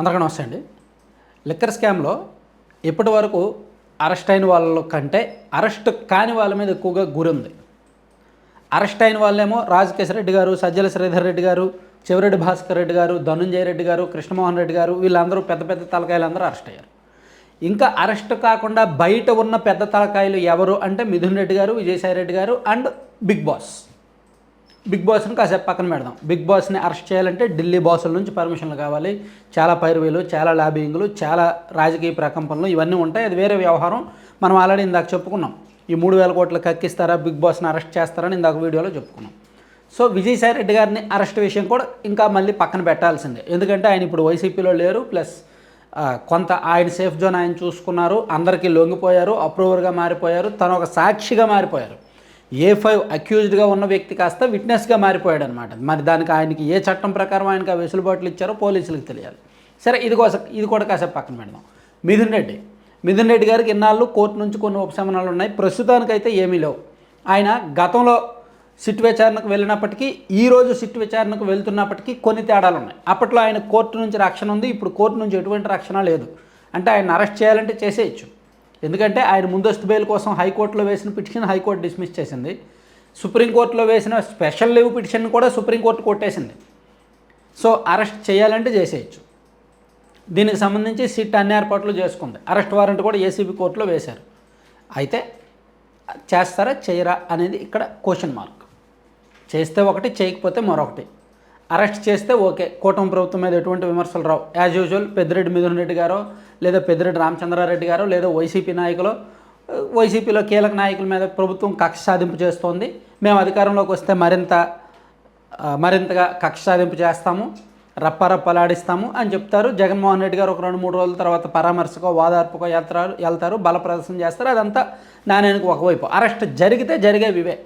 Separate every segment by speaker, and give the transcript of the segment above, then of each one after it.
Speaker 1: అందరికీ నమస్తే అండి. లిక్కర్ స్కామ్లో ఇప్పటి వరకు అరెస్ట్ అయిన వాళ్ళ కంటే అరెస్ట్ కాని వాళ్ళ మీద ఎక్కువగా గురుంది. ఉంది అరెస్ట్ అయిన వాళ్ళేమో రాజకేశ్వర రెడ్డి గారు సజ్జల శ్రీధర్ రెడ్డి గారు చెవిరెడ్డి భాస్కర్ రెడ్డి గారు ధనుంజయ రెడ్డి గారు కృష్ణమోహన్ రెడ్డి గారు వీళ్ళందరూ పెద్ద పెద్ద తలకాయలందరూ అరెస్ట్ అయ్యారు. ఇంకా అరెస్ట్ కాకుండా బయట ఉన్న పెద్ద తలకాయలు ఎవరు అంటే మిథున్ రెడ్డి గారు విజయసాయి రెడ్డి గారు అండ్ బిగ్ బాస్. బిగ్ బాస్ని కాసేపు పక్కన పెడదాం. బిగ్ బాస్ని అరెస్ట్ చేయాలంటే ఢిల్లీ బాసుల నుంచి పర్మిషన్లు కావాలి. చాలా పైరువేలు చాలా లాబింగ్లు చాలా రాజకీయ ప్రకంపనలు ఇవన్నీ ఉంటాయి. అది వేరే వ్యవహారం. మనం ఆల్రెడీ ఇందాక చెప్పుకున్నాం. ఈ మూడు వేల కోట్లు కక్కిస్తారా బిగ్ బాస్ని అరెస్ట్ చేస్తారని ఇందాక వీడియోలో చెప్పుకున్నాం. సో విజయసాయి రెడ్డి గారిని అరెస్ట్ విషయం కూడా ఇంకా మళ్ళీ పక్కన పెట్టాల్సిందే. ఎందుకంటే ఆయన ఇప్పుడు వైసీపీలో లేరు ప్లస్ కొంత ఆయన సేఫ్ జోన్ ఆయన చూసుకున్నారు. అందరికీ లొంగిపోయారు అప్రూవర్గా మారిపోయారు. తను ఒక సాక్షిగా మారిపోయారు. ఏ ఫైవ్ అక్యూజ్డ్గా ఉన్న వ్యక్తి కాస్త విట్నెస్గా మారిపోయాడు అనమాట మరి దానికి ఆయనకి ఏ చట్టం ప్రకారం ఆయనకి ఆ వెసులుబాట్లు ఇచ్చారో పోలీసులకు తెలియాలి. సరే ఇది కోసం ఇది కూడా కాసేపు పక్కన పెడదాం. మిథున్ రెడ్డి. మిథున్ రెడ్డి గారికి ఇన్నాళ్ళు కోర్టు నుంచి కొన్ని ఉపశమనాలు ఉన్నాయి. ప్రస్తుతానికైతే ఏమీ లేవు. ఆయన గతంలో సిట్ విచారణకు వెళ్ళినప్పటికీ ఈ రోజు సిట్ విచారణకు వెళ్తున్నప్పటికీ కొన్ని తేడాలు ఉన్నాయి. అప్పట్లో ఆయన కోర్టు నుంచి రక్షణ ఉంది. ఇప్పుడు కోర్టు నుంచి ఎటువంటి రక్షణ లేదు. అంటే ఆయన అరెస్ట్ చేయాలంటే చేసేయచ్చు. ఎందుకంటే ఆయన ముందస్తు బెయిల్ కోసం హైకోర్టులో వేసిన పిటిషన్ హైకోర్టు డిస్మిస్ చేసింది. సుప్రీంకోర్టులో వేసిన స్పెషల్ లీవ్ పిటిషన్ కూడా సుప్రీంకోర్టు కొట్టేసింది. సో అరెస్ట్ చేయాలంటే చేసేయచ్చు. దీనికి సంబంధించి సిట్ అన్ని ఏర్పాట్లు చేసుకుంది. అరెస్ట్ వారెంట్ కూడా ఏసీబీ కోర్టులో వేశారు. అయితే చేస్తారా చేయరా అనేది ఇక్కడ క్వశ్చన్ మార్క్. చేస్తే ఒకటి చేయకపోతే మరొకటి. అరెస్ట్ చేస్తే ఓకే. కూటమి ప్రభుత్వం మీద ఎటువంటి విమర్శలు రావు. యాజ్ యూజువల్ పెద్దిరెడ్డి మిథున్ రెడ్డి గారో లేదా పెద్దిరెడ్డి రామచంద్రారెడ్డి గారో లేదా వైసీపీ నాయకులు వైసీపీలో కీలక నాయకుల మీద ప్రభుత్వం కక్ష సాధింపు చేస్తోంది. మేము అధికారంలోకి వస్తే మరింత మరింతగా కక్ష సాధింపు చేస్తాము. రప్పరప్పలాడిస్తాము అని చెప్తారు. జగన్మోహన్ రెడ్డి గారు ఒక రెండు మూడు రోజుల తర్వాత పరామర్శకో వాదార్పుకో వెళ్తారు వెళ్తారు బల ప్రదర్శన చేస్తారు. అదంతా నాణ్యానికి ఒకవైపు. అరెస్ట్ జరిగితే జరిగేవి ఇవే.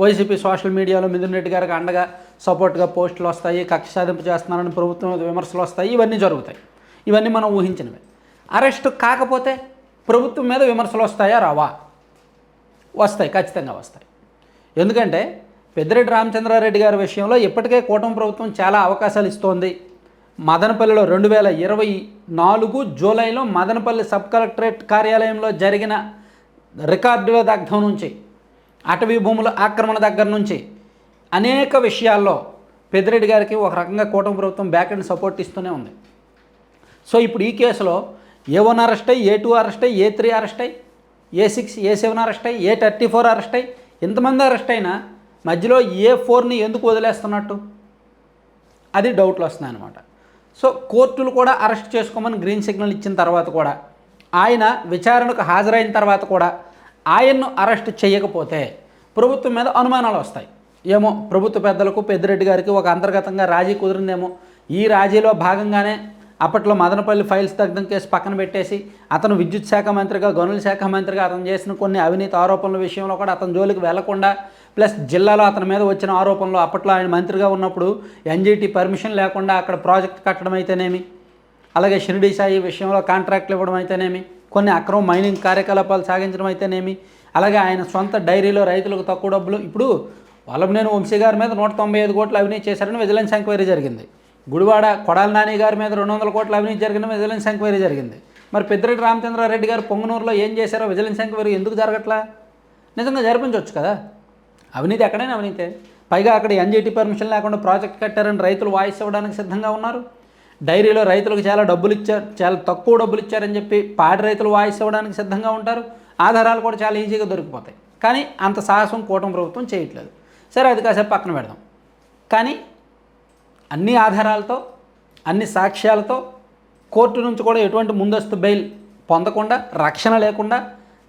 Speaker 1: వైసీపీ సోషల్ మీడియాలో మిథున్ రెడ్డి గారికి అండగా సపోర్ట్గా పోస్టులు వస్తాయి కక్ష సాధింపు చేస్తున్నారని ప్రభుత్వం విమర్శలు వస్తాయి ఇవన్నీ జరుగుతాయి. ఇవన్నీ మనం ఊహించినవి. అరెస్ట్ కాకపోతే ప్రభుత్వం మీద విమర్శలు వస్తాయా? రావా. వస్తాయి ఖచ్చితంగా వస్తాయి. ఎందుకంటే పెద్దిరెడ్డి రామచంద్రారెడ్డి గారి విషయంలో ఇప్పటికే కూటమి ప్రభుత్వం చాలా అవకాశాలు ఇస్తోంది. మదనపల్లిలో రెండు వేల ఇరవై నాలుగు జూలైలో మదనపల్లి సబ్ కలెక్టరేట్ కార్యాలయంలో జరిగిన రికార్డుల దగ్ధం నుంచి అటవీ భూముల ఆక్రమణ దగ్గర నుంచి అనేక విషయాల్లో పెద్దిరెడ్డి గారికి ఒక రకంగా కూటమి ప్రభుత్వం బ్యాక్ అండ్ సపోర్ట్ ఇస్తూనే ఉంది. సో ఇప్పుడు ఈ కేసులో ఏ వన్ అరెస్ట్ అయ్యి ఏ టూ అరెస్ట్ అయ్యి ఏ త్రీ అరెస్ట్ అయ్యి A six A seven arrest అయ్యి ఏ థర్టీ ఫోర్ అరెస్ట్ అయ్యి ఇంతమంది అరెస్ట్ అయినా మధ్యలో ఏ ఫోర్ని ఎందుకు వదిలేస్తున్నట్టు? అది డౌట్లు వస్తున్నాయి అనమాట సో కోర్టులు కూడా అరెస్ట్ చేసుకోమని గ్రీన్ సిగ్నల్ ఇచ్చిన తర్వాత కూడా ఆయన విచారణకు హాజరైన తర్వాత కూడా ఆయన్ను అరెస్ట్ చేయకపోతే ప్రభుత్వం మీద అనుమానాలు వస్తాయి. ఏమో ప్రభుత్వ పెద్దలకు పెద్దిరెడ్డి గారికి ఒక అంతర్గతంగా రాజీ కుదిరిందేమో. ఈ రాజీలో భాగంగానే అప్పట్లో మదనపల్లి ఫైల్స్ దగ్ధం కేసు పక్కన పెట్టేసి అతను విద్యుత్ శాఖ మంత్రిగా గనుల శాఖ మంత్రిగా అతను చేసిన కొన్ని అవినీతి ఆరోపణల విషయంలో కూడా అతని జోలికి వెళ్ళకుండా ప్లస్ జిల్లాలో అతని మీద వచ్చిన ఆరోపణలు అప్పట్లో ఆయన మంత్రిగా ఉన్నప్పుడు ఎన్జీటీ పర్మిషన్ లేకుండా అక్కడ ప్రాజెక్ట్ కట్టడం అయితేనేమి అలాగే షిరిడి సాయి విషయంలో కాంట్రాక్ట్లు ఇవ్వడం అయితేనేమి కొన్ని అక్రమ మైనింగ్ కార్యకలాపాలు సాగించడం అయితేనేమి అలాగే ఆయన సొంత డైరీలో రైతులకు తక్కువ డబ్బులు. ఇప్పుడు వల్లభనేని వంశీ గారి మీద నూట తొంభై ఐదు కోట్లు అవినీతి చేశారని విజిలెన్స్ ఎంక్వైరీ జరిగింది. గుడివాడ కొడాల నాని గారి మీద రెండు వందల కోట్ల అవినీతి జరిగిన విజిలెన్స్ ఎంక్వైరీ జరిగింది. మరి పెద్దిరెడ్డి రామచంద్రారెడ్డి గారు పొంగనూరులో ఏం చేశారో విజిలెన్స్ ఎంక్వైరీ ఎందుకు జరగట్లా? నిజంగా జరిపించవచ్చు కదా. అవినీతి ఎక్కడైనా అవినీతే. పైగా అక్కడ ఎన్జీటీ పర్మిషన్ లేకుండా ప్రాజెక్ట్ కట్టారని రైతులు వాయిస్ ఇవ్వడానికి సిద్ధంగా ఉన్నారు. డైరీలో రైతులకు చాలా డబ్బులు ఇచ్చారు చాలా తక్కువ డబ్బులు ఇచ్చారని చెప్పి పాడి రైతులు వాయిస్ ఇవ్వడానికి సిద్ధంగా ఉంటారు. ఆధారాలు కూడా చాలా ఈజీగా దొరికిపోతాయి. కానీ అంత సాహసం కూటమి ప్రభుత్వం చేయట్లేదు. సరే అది కాసేపు పక్కన పెడదాం. కానీ అన్ని ఆధారాలతో అన్ని సాక్ష్యాలతో కోర్టు నుంచి కూడా ఎటువంటి ముందస్తు బెయిల్ పొందకుండా రక్షణ లేకుండా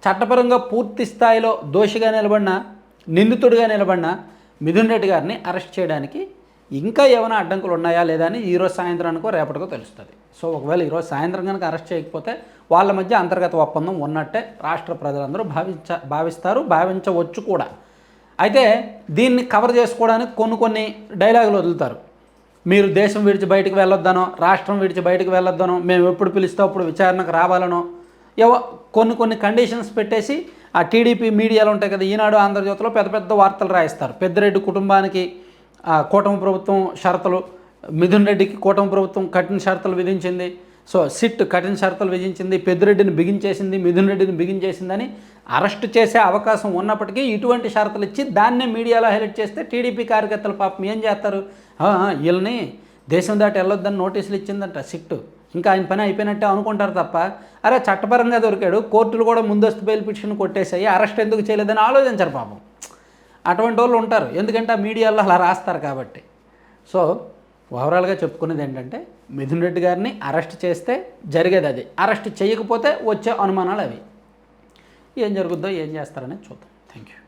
Speaker 1: చట్టపరంగా పూర్తి స్థాయిలో దోషిగా నిలబడిన నిందితుడిగా నిలబడిన మిథున్ రెడ్డి గారిని అరెస్ట్ చేయడానికి ఇంకా ఏమైనా అడ్డంకులు ఉన్నాయా లేదా అని ఈరోజు సాయంత్రానికో రేపటికో తెలుస్తుంది. సో ఒకవేళ ఈరోజు సాయంత్రం కనుక అరెస్ట్ చేయకపోతే వాళ్ళ మధ్య అంతర్గత ఒప్పందం ఉన్నట్టే రాష్ట్ర ప్రజలందరూ భావించ భావిస్తారు భావించవచ్చు కూడా. అయితే దీన్ని కవర్ చేసుకోవడానికి కొన్ని కొన్ని డైలాగులు వదులుతారు. మీరు దేశం విడిచి బయటకు వెళ్ళొద్దనో రాష్ట్రం విడిచి బయటకు వెళ్ళొద్దనో మేము ఎప్పుడు పిలిస్తే అప్పుడు విచారణకు రావాలనో ఏవో కొన్ని కొన్ని కండిషన్స్ పెట్టేసి ఆ టీడీపీ మీడియాలో ఉంటాయి కదా ఈనాడు ఆంధ్రజ్యోతిలో పెద్ద పెద్ద వార్తలు రాయిస్తారు. పెద్దిరెడ్డి కుటుంబానికి ఆ, కూటమి ప్రభుత్వం షరతులు మిథున్ రెడ్డికి కూటమి ప్రభుత్వం కఠిన షరతులు విధించింది. సో సిట్ కఠిన షరతులు విధించింది పెద్దిరెడ్డిని బిగించేసింది మిథున్ రెడ్డిని బిగించేసిందని అరెస్ట్ చేసే అవకాశం ఉన్నప్పటికీ ఇటువంటి షరతులు ఇచ్చి దాన్నే మీడియాలో హైలైట్ చేస్తే టీడీపీ కార్యకర్తలు పాపం ఏం చేస్తారు? వీళ్ళని దేశం దాటి వెళ్ళొద్దని నోటీసులు ఇచ్చిందంట సిట్ ఇంకా ఆయన పని అయిపోయినట్టే అనుకుంటారు తప్ప అరే చట్టపరంగా దొరికాడు కోర్టులు కూడా ముందస్తు బెయిల్ పిటిషన్ కొట్టేశాయి అరెస్ట్ ఎందుకు చేయలేదని ఆలోచించరు పాపం. అటువంటి వాళ్ళు ఉంటారు ఎందుకంటే ఆ మీడియాలో అలా రాస్తారు కాబట్టి. సో ఓవరాల్గా చెప్పుకునేది ఏంటంటే మిథున్ రెడ్డి గారిని అరెస్ట్ చేస్తే జరిగేది అది. అరెస్ట్ చేయకపోతే వచ్చే అనుమానాలు అవి. ఏం జరుగుద్దో ఏం చేస్తారనేది చూద్దాం. Thank you